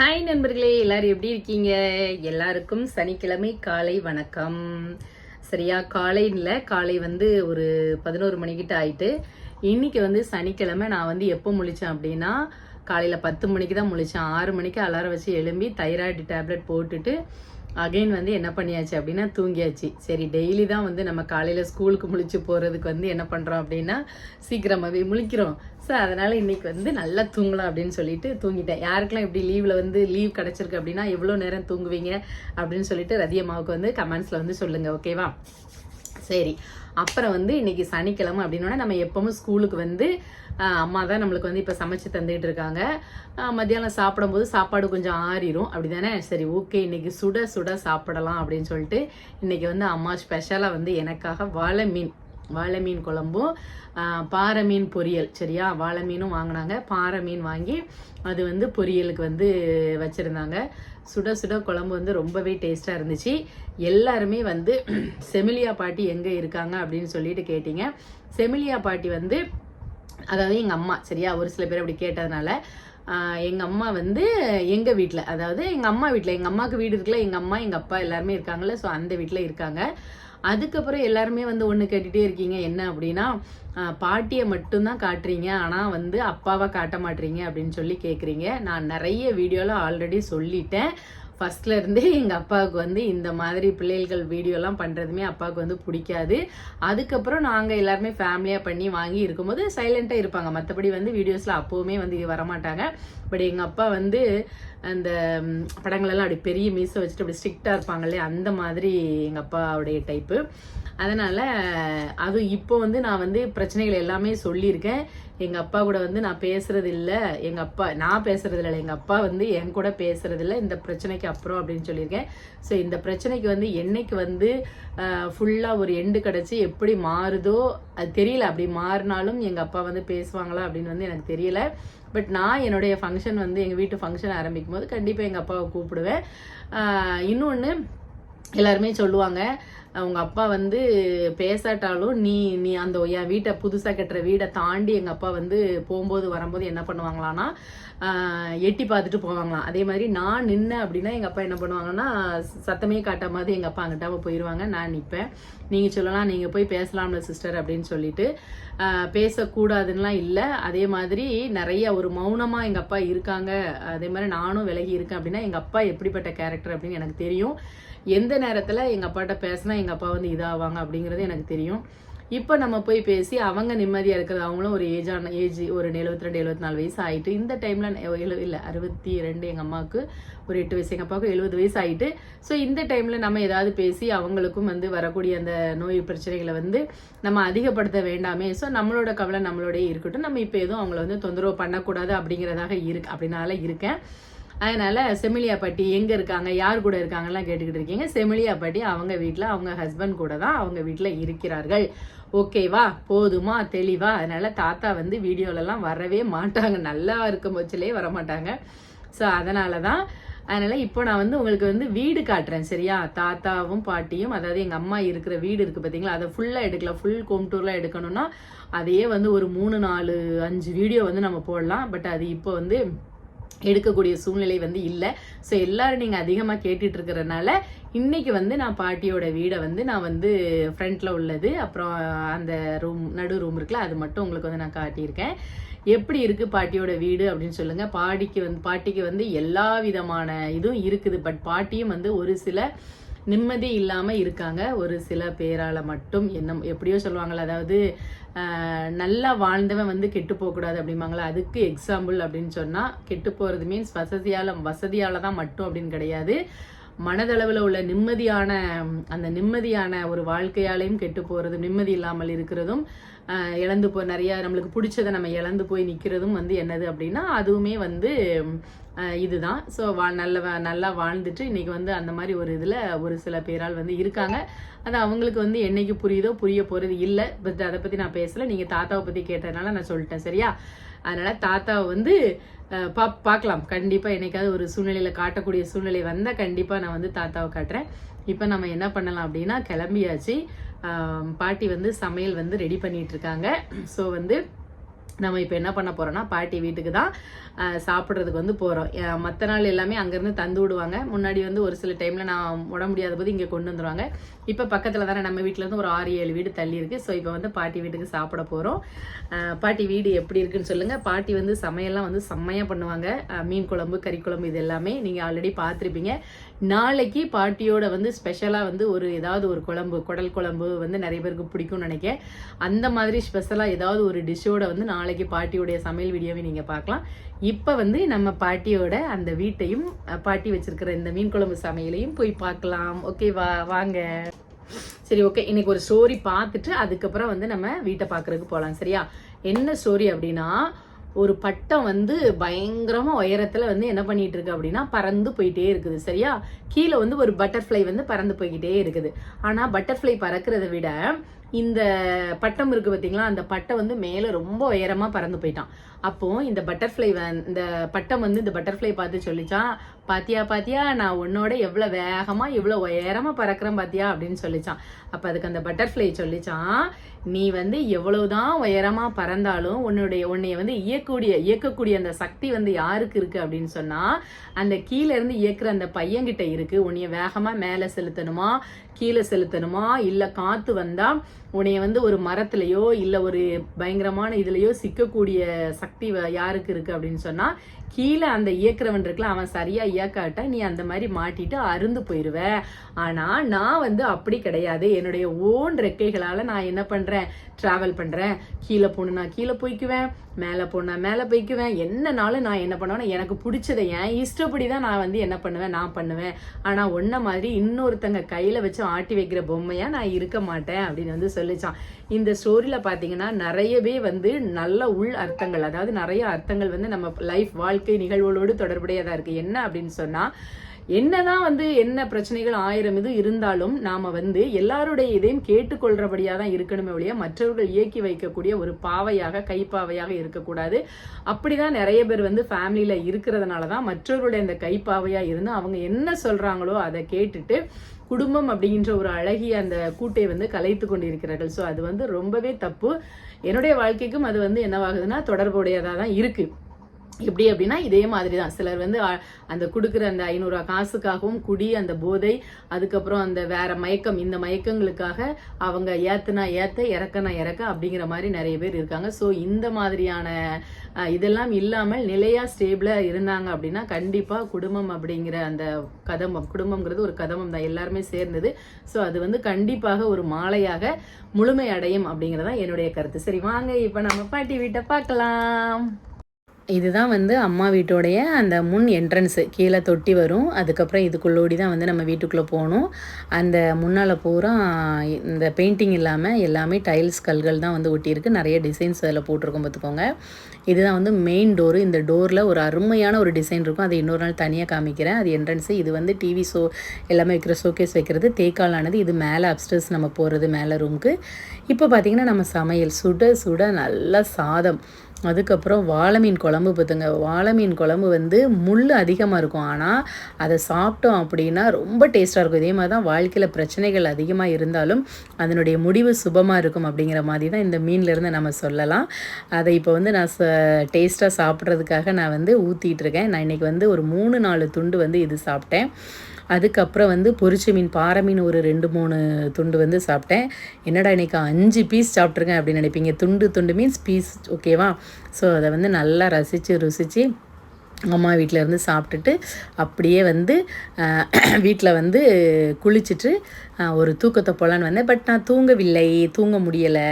Hi நண்பர்களே. எல்லாரும் எப்படி இருக்கீங்க? எல்லாருக்கும் சனிக்கிழமை காலை வணக்கம். சரியா காலையில் காலை வந்து ஒரு பதினோரு மணிக்கிட்ட ஆயிட்டு இன்னைக்கு வந்து சனிக்கிழமை. நான் வந்து எப்போ முழிச்சேன் அப்படின்னா காலையில் பத்து மணிக்கு தான் முழிச்சேன். ஆறு மணிக்கு அலாரம் வச்சு எழும்பி தைராய்டு டேப்லெட் போட்டுட்டு அகைன் வந்து என்ன பண்ணியாச்சு அப்படின்னா தூங்கியாச்சு. சரி டெய்லி தான் வந்து நம்ம காலையில் ஸ்கூலுக்கு முழிச்சு போகிறதுக்கு வந்து என்ன பண்ணுறோம் அப்படின்னா சீக்கிரமாகவே முழிக்கிறோம். ஸோ அதனால் இன்னைக்கு வந்து நல்லா தூங்கலாம் அப்படின்னு சொல்லிட்டு தூங்கிட்டேன். யாருக்கெல்லாம் இப்படி லீவில் வந்து லீவ் கிடச்சிருக்கு அப்படின்னா எவ்வளோ நேரம் தூங்குவீங்க? அப்படின்னு சொல்லிட்டு ரதியம்மாவுக்கு வந்து கமெண்ட்ஸில் வந்து சொல்லுங்கள் ஓகேவா சரி. அப்புறம் வந்து இன்னைக்கு சனிக்கிழமை அப்படின்னா நம்ம எப்பவும் ஸ்கூலுக்கு வந்து அம்மா தான் நம்மளுக்கு வந்து இப்போ சமைச்சு தந்துகிட்டு இருக்காங்க. மத்தியானம் சாப்பிடும்போது சாப்பாடு கொஞ்சம் ஆறிடும் அப்படி தானே சரி ஓகே இன்னைக்கு சுட சுட சாப்பிடலாம் அப்படின்னு சொல்லிட்டு இன்னைக்கு வந்து அம்மா ஸ்பெஷலாக வந்து எனக்காக வாழை மீன் வாழை மீன் குழம்பும் பாறை மீன் பொரியல் சரியா? வாழை மீனும் வாங்கினாங்க. பாறை மீன் வாங்கி அது வந்து பொரியலுக்கு வந்து வச்சுருந்தாங்க. சுட சுட குழம்பு வந்து ரொம்பவே டேஸ்ட்டாக இருந்துச்சு. எல்லாருமே வந்து செமிலியா பாட்டி எங்கே இருக்காங்க அப்படின்னு சொல்லிட்டு கேட்டீங்க. செமிலியா பாட்டி வந்து அதாவது எங்கள் அம்மா சரியா? ஒரு சில பேர் அப்படி கேட்டதுனால எங்கள் அம்மா வந்து எங்கள் வீட்டில் அதாவது எங்கள் அம்மா வீட்டில் எங்கள் அம்மாவுக்கு வீடு இருக்குல்ல எங்கள் அம்மா எங்கள் அப்பா எல்லாருமே இருக்காங்கல்ல ஸோ அந்த வீட்டில் இருக்காங்க. அதுக்கப்புறம் எல்லாருமே வந்து ஒன்று கேட்டுகிட்டே இருக்கீங்க. என்ன அப்படின்னா பாட்டியை மட்டும்தான் காட்டுறீங்க. ஆனால் வந்து அப்பாவை காட்ட மாட்டீங்க அப்படின்னு சொல்லி கேட்குறீங்க நான் நிறைய வீடியோவில் ஆல்ரெடி சொல்லிட்டேன். ஃபஸ்ட்லேருந்தே எங்கள் அப்பாவுக்கு வந்து இந்த மாதிரி பிள்ளைகள் வீடியோலாம் பண்ணுறதுமே அப்பாவுக்கு வந்து பிடிக்காது. அதுக்கப்புறம் நாங்கள் எல்லாருமே ஃபேமிலியாக பண்ணி வாங்கி இருக்கும்போது சைலண்ட்டாக இருப்பாங்க. மற்றபடி வந்து வீடியோஸில் அப்போவுமே வந்து வரமாட்டாங்க. பட் எங்கள் அப்பா வந்து அந்த படங்களெல்லாம் அப்படி பெரிய மீசை வச்சுட்டு அப்படி ஸ்ட்ரிக்டாக இருப்பாங்களே அந்த மாதிரி எங்கள் அப்பாவுடைய டைப்பு அதனால் அது இப்போ வந்து நான் வந்து பிரச்சனைகள் எல்லாமே சொல்லியிருக்கேன். எங்கள் அப்பா கூட வந்து நான் பேசுறது இல்ல எங்கள் அப்பா நான் பேசுறது இல்லை எங்கள் அப்பா வந்து என் கூட பேசுறது இல்ல இந்த பிரச்சனைக்கு அப்புறம் அப்படின்னு சொல்லியிருக்கேன். ஸோ இந்த பிரச்சனைக்கு வந்து என்னைக்கு வந்து ஃபுல்லாக ஒரு எண்டு கிடச்சி எப்படி மாறுதோ அது தெரியல. அப்படி மாறினாலும் எங்கள் அப்பா வந்து பேசுவாங்களா அப்படின்னு வந்து எனக்கு தெரியல. பட் நான் என்னுடைய ஃபங்க்ஷன் வந்து எங்கள் வீட்டு ஃபங்க்ஷன் ஆரம்பிக்கும் போது கண்டிப்பாக எங்கள் அப்பாவை கூப்பிடுவேன். இன்னொன்று எல்லாருமே சொல்லுவாங்க அவங்க அப்பா வந்து பேசாட்டாலும் நீ நீ அந்த என் வீட்டை புதுசாக கட்டுற வீடை தாண்டி எங்கள் அப்பா வந்து போகும்போது வரும்போது என்ன பண்ணுவாங்களான்னா எட்டி பார்த்துட்டு போவாங்களாம். அதே மாதிரி நான் நின்னேன் அப்படின்னா எங்கள் அப்பா என்ன பண்ணுவாங்கன்னா சத்தமே காட்டாம எங்கள் அப்பா அங்கிட்டாம போயிடுவாங்க நான் நிற்பேன் நீங்கள் சொல்லலாம் நீங்கள் போய் பேசலாம்ல சிஸ்டர் அப்படின்னு சொல்லிட்டு. பேசக்கூடாதுன்னெலாம் இல்லை. அதே மாதிரி நிறைய ஒரு மௌனமாக எங்கள் அப்பா இருக்காங்க. அதே மாதிரி நானும் விலகி இருக்கேன் அப்படின்னா எங்கள் அப்பா எப்படிப்பட்ட கேரக்டர் அப்படின்னு எனக்கு தெரியும். எந்த நேரத்தில் எங்கள் அப்பாட்ட பேசினா எங்கள் அப்பா வந்து இதாவாங்க அப்படிங்கிறது எனக்கு தெரியும். இப்போ நம்ம போய் பேசி அவங்க நிம்மதியாக இருக்கிறது அவங்களும் ஒரு ஏஜான ஏஜ் ஒரு எழுபத்தி ரெண்டு எழுபத்தி நாலு வயசு ஆகிட்டு இந்த டைமில் எழு இல்லை அறுபத்தி ரெண்டு எங்கள் அம்மாவுக்கு ஒரு எட்டு வயசு எங்கள் அப்பாவுக்கு எழுபது வயசு ஆகிட்டு ஸோ இந்த டைமில் நம்ம ஏதாவது பேசி அவங்களுக்கும் வந்து வரக்கூடிய அந்த நோய் பிரச்சனைகளை வந்து நம்ம அதிகப்படுத்த வேண்டாமே. ஸோ நம்மளோட கவலை நம்மளோடய இருக்கட்டும். நம்ம இப்போ எதுவும் அவங்கள வந்து தொந்தரவு பண்ணக்கூடாது அப்படிங்கிறதாக இருக்கு அப்படின்னால இருக்கேன். அதனால செமிலியா பாட்டி எங்க இருக்காங்க யார் கூட இருக்காங்கலாம் கேட்டுக்கிட்டு இருக்கீங்க. செமிலியா பாட்டி அவங்க வீட்டில் அவங்க ஹஸ்பண்ட் கூட தான் அவங்க வீட்டில் இருக்கிறார்கள். ஓகேவா போதுமா? தெளிவா? அதனால தாத்தா வந்து வீடியோலலாம் வரவே மாட்டாங்க. நல்லா இருக்கும் போச்சுலேயே வர மாட்டாங்க ஸோ அதனால தான் அதனால இப்போ நான் வந்து உங்களுக்கு வந்து வீடு காட்டுறேன் சரியா? தாத்தாவும் பாட்டியும் அதாவது எங்கள் அம்மா இருக்கிற வீடு இருக்குது பார்த்தீங்களா அதை ஃபுல்லாக எடுக்கல ஃபுல் கோம் எடுக்கணும்னா அதையே வந்து ஒரு மூணு நாலு அஞ்சு வீடியோ வந்து நம்ம போடலாம். பட் அது இப்போ வந்து எடுக்கக்கூடிய சூழ்நிலை வந்து இல்லை. ஸோ எல்லாரும் நீங்கள் அதிகமாக கேட்டுட்டு இருக்கிறனால இன்னைக்கு வந்து நான் பாட்டியோட வீடை வந்து நான் வந்து ஃப்ரண்ட்ல உள்ளது. அப்புறம் அந்த ரூம் நடு ரூம் இருக்குல்ல அது மட்டும் உங்களுக்கு வந்து நான் காட்டியிருக்கேன். எப்படி இருக்கு பாட்டியோட வீடு அப்படின்னு சொல்லுங்க. பாட்டிக்கு வந்து பாட்டிக்கு வந்து எல்லா விதமான இதுவும் இருக்குது. பட் பாட்டியும் வந்து ஒரு சில நிம்மதி இல்லாமல் இருக்காங்க. ஒரு சில பேரால மட்டும் என்ன எப்படியோ சொல்லுவாங்களே அதாவது நல்லா வாழ்ந்தவன் வந்து கெட்டு போகக்கூடாது அப்படிம்பாங்களா? அதுக்கு எக்ஸாம்பிள் அப்படின்னு சொன்னால் கெட்டு போகிறது மீன்ஸ் வசதியால் வசதியால் தான் மட்டும் அப்படின்னு கிடையாது. மனதளவில் உள்ள நிம்மதியான அந்த நிம்மதியான ஒரு வாழ்க்கையாலையும் கெட்டு போகிறது நிம்மதி இல்லாமல் இருக்கிறதும் இழந்து போ நிறைய நம்மளுக்கு பிடிச்சதை நம்ம இழந்து போய் நிற்கிறதும் வந்து என்னது அப்படின்னா அதுவுமே வந்து இதுதான். ஸோ வா நல்ல நல்லா வாழ்ந்துட்டு இன்றைக்கி வந்து அந்த மாதிரி ஒரு இதில் ஒரு சில பேரால் வந்து இருக்காங்க. அது அவங்களுக்கு வந்து என்னைக்கு புரியுதோ புரிய போகிறது இல்லை. பட் அதை பற்றி நான் பேசலை. நீங்கள் தாத்தாவை பற்றி கேட்டதுனால நான் சொல்லிட்டேன். சரியா? அதனால் தாத்தாவை வந்து பா பார்க்கலாம். கண்டிப்பாக என்னைக்காவது ஒரு சூழ்நிலையில் காட்டக்கூடிய சூழ்நிலை வந்தால் கண்டிப்பாக நான் வந்து தாத்தாவை காட்டுறேன். இப்போ நம்ம என்ன பண்ணலாம் அப்படின்னா கிளம்பியாச்சு. பாட்டி வந்து சமையல் வந்து ரெடி பண்ணிட்டு இருக்காங்க ஸோ வந்து நம்ம இப்போ என்ன பண்ண போறோம்னா பாட்டி வீட்டுக்கு தான் சாப்பிட்றதுக்கு வந்து போகிறோம் மற்ற நாள் எல்லாமே அங்கேருந்து தந்து விடுவாங்க. முன்னாடி வந்து ஒரு சில டைமில் நான் உட முடியாத போது இங்கே கொண்டு வந்துருவாங்க. இப்போ பக்கத்தில் தானே நம்ம வீட்டிலேருந்து இருந்து ஒரு ஆறு ஏழு வீடு தள்ளி இருக்கு. ஸோ இப்போ வந்து பாட்டி வீட்டுக்கு சாப்பிட போகிறோம் பாட்டி வீடு எப்படி இருக்குன்னு சொல்லுங்கள் பாட்டி வந்து சமையல்லாம் வந்து செம்மையாக பண்ணுவாங்க. மீன் குழம்பு கறி குழம்பு இது எல்லாமே நீங்கள் ஆல்ரெடி பார்த்துருப்பீங்க. நாளைக்கு பாட்டியோட வந்து ஸ்பெஷலாக வந்து ஒரு ஏதாவது ஒரு குழம்பு குடல் குழம்பு வந்து நிறைய பேருக்கு பிடிக்கும்னு நினைக்கிறேன். அந்த மாதிரி ஸ்பெஷலாக ஏதாவது ஒரு டிஷ்ஷோட வந்து நாளைக்கு பாட்டியோடைய சமையல் வீடியோவை நீங்கள் பார்க்கலாம். இப்போ வந்து நம்ம பாட்டியோட அந்த வீட்டையும் பாட்டி வச்சிருக்கிற இந்த மீன் குழம்பு சமையலையும் போய் பார்க்கலாம். ஓகே வா வாங்க. சரி ஓகே இன்னைக்கு ஒரு ஸ்டோரி பார்த்துட்டு அதுக்கப்புறம் வந்து நம்ம வீட்டை பார்க்கறதுக்கு போகலாம் சரியா? என்ன ஸ்டோரி அப்படின்னா ஒரு பட்டம் வந்து பயங்கரமாக உயரத்தில் வந்து என்ன பண்ணிட்டு இருக்கு அப்படின்னா பறந்து போயிட்டே இருக்குது சரியா? கீழே வந்து ஒரு பட்டர்ஃப்ளை வந்து பறந்து போய்கிட்டே இருக்குது. ஆனால் பட்டர்ஃப்ளை பறக்கிறத விட இந்த பட்டம் இருக்கு பார்த்தீங்களா அந்த பட்டம் வந்து மேலே ரொம்ப உயரமா பறந்து போயிட்டான். அப்போ இந்த பட்டர்ஃப்ளை இந்த பட்டம் வந்து இந்த பட்டர்ஃப்ளை பார்த்து சொல்லிச்சான் பாத்தியா பாத்தியா நான் உன்னோட எவ்வளோ வேகமாக எவ்வளோ உயரமாக பறக்கிறேன் பாத்தியா? அப்படின்னு சொல்லிச்சான். அப்போ அதுக்கு அந்த பட்டர்ஃப்ளை சொல்லிச்சான் நீ வந்து எவ்வளவுதான் உயரமாக பறந்தாலும் உன்னுடைய உன்னைய வந்து இயக்கக்கூடிய இயக்கக்கூடிய அந்த சக்தி வந்து யாருக்கு இருக்கு? அப்படின்னு சொன்னா அந்த கீழே இருந்து இயக்குற அந்த பையன்கிட்ட இருக்கு. உன்னைய வேகமாக மேலே செலுத்தணுமா? கீழே செலுத்தணுமா? இல்லை காற்று வந்தால் உன்னைய வந்து ஒரு மரத்துலையோ இல்லை ஒரு பயங்கரமான இதுலையோ சிக்கக்கூடிய சக்தி சக்தி யாருக்கு இருக்கு அப்படின்னு சொன்னா கீழே அந்த இயக்குறவன் இருக்குல்ல அவன் சரியா இயக்காட்ட நீ அந்த மாதிரி மாட்டிட்டு அருந்து போயிருவ. ஆனா நான் வந்து அப்படி கிடையாது. என்னுடைய ஓன் ரெக்கைகளால நான் என்ன பண்றேன்? டிராவல் பண்றேன். கீழே போகணுன்னா கீழே போய்க்குவேன். மேலே போனா மேலே போய்க்குவேன். என்னனாலும் நான் என்ன பண்ணுவேன்னா எனக்கு பிடிச்சதை ஏன் இஷ்டப்படி தான் நான் வந்து என்ன பண்ணுவேன்? நான் பண்ணுவேன். ஆனா ஒன்ன மாதிரி இன்னொருத்தங்க கையில வச்சு ஆட்டி வைக்கிற பொம்மையா நான் இருக்க மாட்டேன் அப்படின்னு வந்து சொல்லிச்சான். இந்த ஸ்டோரியில் பார்த்தீங்கன்னா நிறையவே வந்து நல்ல உள் அர்த்தங்கள் அதாவது நிறைய அர்த்தங்கள் வந்து நம்ம லைஃப் வாழ்க்கை நிகழ்வுகளோடு தொடர்புடையதாக இருக்குது என்ன அப்படின்னு சொன்னால் என்னதான் வந்து என்ன பிரச்சனைகள் ஆயிரம் இது இருந்தாலும் நாம வந்து எல்லாருடைய இதையும் கேட்டுக்கொள்றபடியா தான் இருக்கணுமே ஒழிய மற்றவர்கள் இயக்கி வைக்கக்கூடிய ஒரு பாவையாக கைப்பாவையாக இருக்கக்கூடாது. அப்படிதான் நிறைய பேர் வந்து ஃபேமிலியில இருக்கிறதுனால தான் மற்றவர்களுடைய அந்த கைப்பாவையா இருந்து அவங்க என்ன சொல்றாங்களோ அதை கேட்டுட்டு குடும்பம் அப்படிங்கிற ஒரு அழகிய அந்த கூட்டை வந்து கலைத்து கொண்டிருக்கிறார்கள். ஸோ அது வந்து ரொம்பவே தப்பு. என்னுடைய வாழ்க்கைக்கும் அது வந்து என்னவாகுதுன்னா தொடர்புடையதாக தான் இருக்குது எப்படி அப்படின்னா இதே மாதிரி தான் சிலர் வந்து அந்த கொடுக்குற அந்த ஐநூறுரூவா காசுக்காகவும் குடி அந்த போதை அதுக்கப்புறம் அந்த வேற மயக்கம் இந்த மயக்கங்களுக்காக அவங்க ஏத்துனா ஏத்த இறக்கனா இறக்க அப்படிங்கிற மாதிரி நிறைய பேர் இருக்காங்க. ஸோ இந்த மாதிரியான இதெல்லாம் இல்லாமல் நிலையா ஸ்டேபிளா இருந்தாங்க அப்படின்னா கண்டிப்பா குடும்பம் அப்படிங்கிற அந்த கதம்பம் குடும்பம்ங்கிறது ஒரு கதம்பம் தான். எல்லாருமே சேர்ந்தது. ஸோ அது வந்து கண்டிப்பாக ஒரு மாலையாக முழுமை அடையும் அப்படிங்கிறதான் என்னுடைய கருத்து. சரி வாங்க இப்போ நம்ம பாட்டி வீட்டை பார்க்கலாம். இதுதான் வந்து அம்மா வீட்டோடைய அந்த முன் என்ட்ரன்ஸு கீழே தொட்டி வரும். அதுக்கப்புறம் இதுக்குள்ளோடி தான் வந்து நம்ம வீட்டுக்குள்ளே போகணும். அந்த முன்னால் பூரா இந்த பெயிண்டிங் இல்லாமல் எல்லாமே டைல்ஸ் கல்கள் தான் வந்து ஒட்டியிருக்கு. நிறைய டிசைன்ஸ் அதில் போட்டிருக்கோம் பார்த்துக்கோங்க. இதுதான் வந்து மெயின் டோரு இந்த டோரில் ஒரு அருமையான ஒரு டிசைன் இருக்கும். அதை இன்னொரு நாள் தனியாக காமிக்கிறேன். அது என்ட்ரன்ஸு இது வந்து டிவி ஷோ எல்லாமே வைக்கிற ஷோகேஸ் வைக்கிறது. தேக்காலானது இது மேலே அப்ஸ்டர்ஸ் நம்ம போகிறது மேலே ரூமுக்கு இப்போ பார்த்திங்கன்னா நம்ம சமையல் சுட சுட நல்லா சாதம். அதுக்கப்புறம் வாழை மீன் குழம்பு பார்த்துங்க. வாழை மீன் குழம்பு வந்து முள் அதிகமாக இருக்கும். ஆனால் அதை சாப்பிட்டோம் அப்படின்னா ரொம்ப டேஸ்ட்டாக இருக்கும். இதே மாதிரி தான் வாழ்க்கையில் பிரச்சனைகள் அதிகமாக இருந்தாலும் அதனுடைய முடிவு சுபமாக இருக்கும் அப்படிங்கிற மாதிரி தான் இந்த மீன்லேருந்து நம்ம சொல்லலாம். அதை இப்போ வந்து நான் ச டேஸ்ட்டாக சாப்பிட்றதுக்காக நான் வந்து ஊற்றிட்டு இருக்கேன். நான் இன்றைக்கி வந்து ஒரு மூணு நாலு துண்டு வந்து இது சாப்பிட்டேன். அதுக்கப்புறம் வந்து பொரிச்ச மீன் பாறை மீன் ஒரு ரெண்டு மூணு துண்டு வந்து சாப்பிட்டேன். என்னடா இன்னைக்கு அஞ்சு பீஸ் சாப்பிட்ருக்கேன் அப்படின்னு நினைப்பீங்க. துண்டு துண்டு மீன்ஸ் பீஸ் ஓகேவா ஸோ அதை வந்து நல்லா ரசித்து ருசித்து அம்மா வீட்டில் இருந்து சாப்பிட்டுட்டு அப்படியே வந்து வீட்டில் வந்து குளிச்சுட்டு ஒரு தூக்கத்தை போகலான்னு வந்தேன். பட் நான் தூங்கவில்லை தூங்க முடியலை.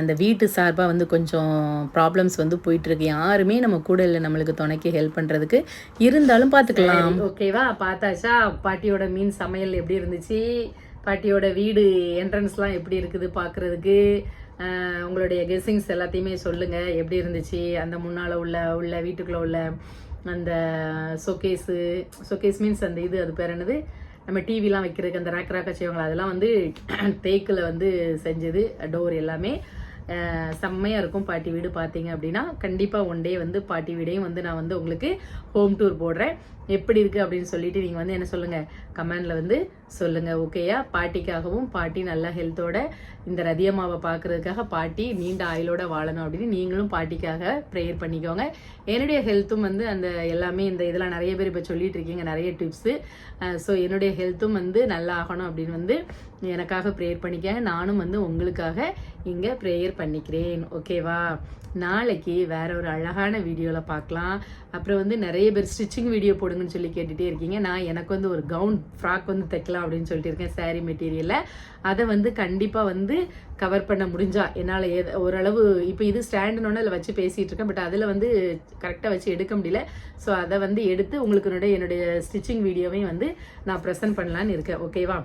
அந்த வீட்டு சார்பாக வந்து கொஞ்சம் ப்ராப்ளம்ஸ் வந்து போயிட்டுருக்கு. யாருமே நம்ம கூட இல்லை நம்மளுக்கு துணைக்கு ஹெல்ப் பண்ணுறதுக்கு இருந்தாலும் பார்த்துக்கலாம் ஓகேவா பார்த்தாச்சா? பாட்டியோட மீன் சமையல் எப்படி இருந்துச்சு? பாட்டியோட வீடு என்ட்ரன்ஸ்லாம் எப்படி இருக்குது பார்க்குறதுக்கு உங்களுடைய கெஸ்ஸிங்ஸ் எல்லாத்தையுமே சொல்லுங்கள் எப்படி இருந்துச்சு? அந்த முன்னால் உள்ள உள்ள வீட்டுக்குள்ளே உள்ள அந்த சொகேஸு சொகேஸ் மீன்ஸ் அந்த இது அது பேர் என்னது? நம்ம டிவிலாம் வைக்கிறதுக்கு அந்த ரேக் ரேக்க செய்வாங்களா அதெல்லாம் வந்து தேக்கில் வந்து செஞ்சது டோர் எல்லாமே. செம்மையாக இருக்கும் பாட்டி வீடு பார்த்தீங்க அப்படின்னா. கண்டிப்பாக ஒன் டே வந்து பாட்டி வீடையும் வந்து நான் வந்து உங்களுக்கு ஹோம் டூர் போடுறேன். எப்படி இருக்குது அப்படின்னு சொல்லிட்டு நீங்கள் வந்து என்ன சொல்லுங்கள் கமெண்டில் வந்து சொல்லுங்கள் ஓகேயா பாட்டிக்காகவும் பாட்டி நல்ல ஹெல்த்தோட இந்த ரதியம்மாவை பார்க்கறதுக்காக பாட்டி நீண்ட ஆயுளோட வாழணும் அப்படின்னு நீங்களும் பாட்டிக்காக ப்ரேயர் பண்ணிக்கோங்க. என்னுடைய ஹெல்த்தும் வந்து அந்த எல்லாமே இந்த இதெல்லாம் நிறைய பேர் இப்போ சொல்லிட்டு இருக்கீங்க நிறைய டிப்ஸு ஸோ என்னுடைய ஹெல்த்தும் வந்து நல்லா ஆகணும் அப்படின்னு வந்து எனக்காக ப்ரேயர் பண்ணிக்க. நானும் வந்து உங்களுக்காக இங்கே ப்ரேயர் பண்ணிக்கிறேன். ஓகேவா நாளைக்கு வேற ஒரு அழகான வீடியோவில் பார்க்கலாம். அப்புறம் வந்து நிறைய பேர் ஸ்டிச்சிங் வீடியோ போடுங்கன்னு சொல்லி கேட்டுகிட்டே இருக்கீங்க. நான் எனக்கு வந்து ஒரு கவுன் ஃப்ராக் வந்து தைக்கலாம் அப்படின்னு சொல்லிட்டு இருக்கேன் சாரீ மெட்டீரியலில் அதை வந்து கண்டிப்பாக வந்து கவர் பண்ண முடிஞ்சா என்னால் ஏ ஓரளவு இப்போ இது ஸ்டாண்டுன்னு அதில் வச்சு பேசிகிட்டு இருக்கேன். பட் அதில் வந்து கரெக்டாக வச்சு எடுக்க முடியல. ஸோ அதை வந்து எடுத்து உங்களுக்கு என்னுடைய என்னுடைய ஸ்டிச்சிங் வீடியோவையும் வந்து நான் ப்ரெசென்ட் பண்ணலான்னு இருக்கேன். ஓகேவா